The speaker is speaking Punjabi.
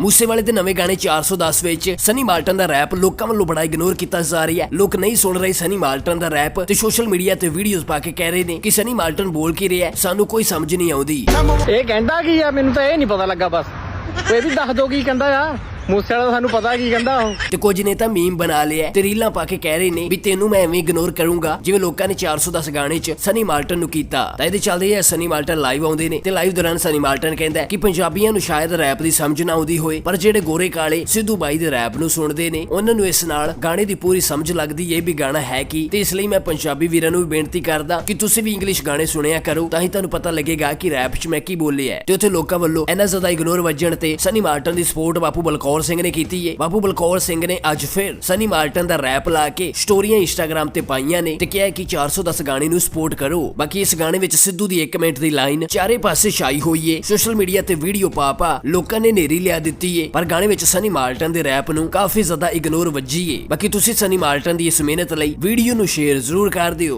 ਮੂਸੇਵਾਲੇ ਦੇ ਨਵੇਂ ਗਾਣੇ 410 ਵਿੱਚ ਸਨੀ ਮਾਲਟਨ ਦਾ ਰੈਪ ਲੋਕਾਂ ਵੱਲੋਂ ਬੜਾ ਇਗਨੋਰ ਕੀਤਾ ਜਾ ਰਿਹਾ ਹੈ। ਲੋਕ ਨਹੀਂ ਸੁਣ ਰਹੇ ਸਨੀ ਮਾਲਟਨ ਦਾ ਰੈਪ ਤੇ ਸੋਸ਼ਲ ਮੀਡੀਆ ਤੇ ਵੀਡੀਓਜ਼ ਪਾ ਕੇ ਕਹਿ ਰਹੇ ਨੇ ਕਿ ਸਨੀ ਮਾਲਟਨ ਬੋਲ ਕੀ ਰਿਹਾ ਸਾਨੂੰ ਕੋਈ ਸਮਝ ਨਹੀਂ ਆਉਂਦੀ। ਇਹ ਕਹਿੰਦਾ ਕੀ ਆ? ਮੈਨੂੰ ਤਾਂ ਇਹ ਨਹੀਂ ਪਤਾ ਲੱਗਾ ਬਸ। ਇਹ ਵੀ ਦੱਸ ਦੋ ਕੀ ਕਹਿੰਦਾ ਆ। ਮੂਸੇ ਵਾਲਾ ਸਾਨੂੰ ਪਤਾ ਕੀ ਕਹਿੰਦਾ ਉਹ। ਤੇ ਕੁਝ ਨੇ ਤਾਂ ਮੀਮ ਬਣਾ ਲਿਆ ਤੇ ਰੀਲਾਂ ਪਾ ਕੇ ਕਹਿ ਰਹੇ ਨੇ ਵੀ ਤੈਨੂੰ ਮੈਂ ਐਵੇਂ ਇਗਨੋਰ ਕਰੂੰਗਾ, ਜਿਵੇਂ ਲੋਕਾਂ ਨੇ 410 ਗਾਣੇ 'ਚ ਸਨੀ ਮਾਰਟਨ ਨੂੰ ਕੀਤਾ। ਤਾਂ ਇਹਦੇ ਚੱਲਦੇ ਹੈ ਸਨੀ ਮਾਰਟਨ ਲਾਈਵ ਆਉਂਦੇ ਨੇ ਤੇ ਲਾਈਵ ਦੌਰਾਨ ਸਨੀ ਮਾਰਟਨ ਕਹਿੰਦਾ ਕਿ ਪੰਜਾਬੀਆਂ ਨੂੰ ਸ਼ਾਇਦ ਰੈਪ ਦੀ ਸਮਝ ਨਾ ਆਉਂਦੀ ਹੋਏ ਪਰ ਜਿਹੜੇ ਗੋਰੇ ਕਾਲੇ ਸਿੱਧੂ ਬਾਈ ਦੇ ਰੈਪ ਨੂੰ ਸੁਣਦੇ ਨੇ, ਉਹਨਾਂ ਨੂੰ ਇਸ ਨਾਲ ਗਾਣੇ ਦੀ ਪੂਰੀ ਸਮਝ ਲੱਗਦੀ ਏ ਵੀ ਗਾਣਾ ਹੈ ਕੀ। ਤੇ ਇਸ ਲਈ ਮੈਂ ਪੰਜਾਬੀ ਵੀਰਾਂ ਨੂੰ ਵੀ ਬੇਨਤੀ ਕਰਦਾ ਕਿ ਤੁਸੀਂ ਵੀ ਇੰਗਲਿਸ਼ ਗਾਣੇ ਸੁਣਿਆ ਕਰੋ, ਤਾਂ ਹੀ ਤੁਹਾਨੂੰ ਪਤਾ ਲੱਗੇਗਾ ਕਿ ਰੈਪ 'ਚ ਮੈਂ ਕੀ ਬੋਲਿਆ ਹੈ। ਤੇ ਉੱਥੇ ਲੋਕਾਂ ਵੱਲੋਂ ਇੰਨਾ ਜ਼ਿਆਦਾ ਇਗਨੋਰ ਵੱਜਣ ਤੇ ਸਨੀ ਮਾਰਟਨ ਦੀ ਸਪੋਰਟ ਬਾਪੂ ਬਲਕੌਰ ਸਿੰਘ ਨੇ ਕੀਤੀ ਹੈ ਬਾਪੂ ਬਲਕੌਰ ਸਿੰਘ ਨੇ ਅੱਜ ਫਿਰ ਸਨੀ ਮਾਰਟਨ ਦਾ ਰੈਪ ਲਾ ਕੇ ਸਟੋਰੀਆਂ ਇੰਸਟਾਗ੍ਰam ਤੇ ਪਾਈਆਂ ਨੇ ਤੇ ਕਿਹਾ ਕਿ 410 ਗਾਣੇ ਨੂੰ ਸਪੋਰਟ ਕਰੋ। ਬਾਕੀ ਇਸ ਗਾਣੇ ਵਿੱਚ ਸਿੱਧੂ ਦੀ 1 ਮਿੰਟ ਦੀ ਲਾਈਨ ਚਾਰੇ ਪਾਸੇ ਛਾਈ ਹੋਈ ਏ। ਸੋਸ਼ਲ ਮੀਡੀਆ ਤੇ ਵੀਡੀਓ ਪਾ ਪਾ ਲੋਕਾਂ ਨੇ ਨੇਰੀ ਲਿਆ ਦਿੱਤੀ ਏ। ਪਰ ਗਾਣੇ ਵਿੱਚ ਸਨੀ ਮਾਰਟਨ ਦੇ ਰੈਪ ਨੂੰ ਕਾਫੀ ਜ਼ਿਆਦਾ ਇਗਨੋਰ ਵੱਜੀ ਏ। ਬਾਕੀ ਤੁਸੀਂ ਸਨੀ ਮਾਰਟਨ ਦੀ ਇਸ ਮਿਹਨਤ ਲਈ ਵੀਡੀਓ ਨੂੰ ਸ਼ੇਅਰ ਜ਼ਰੂਰ ਕਰ ਦਿਓ।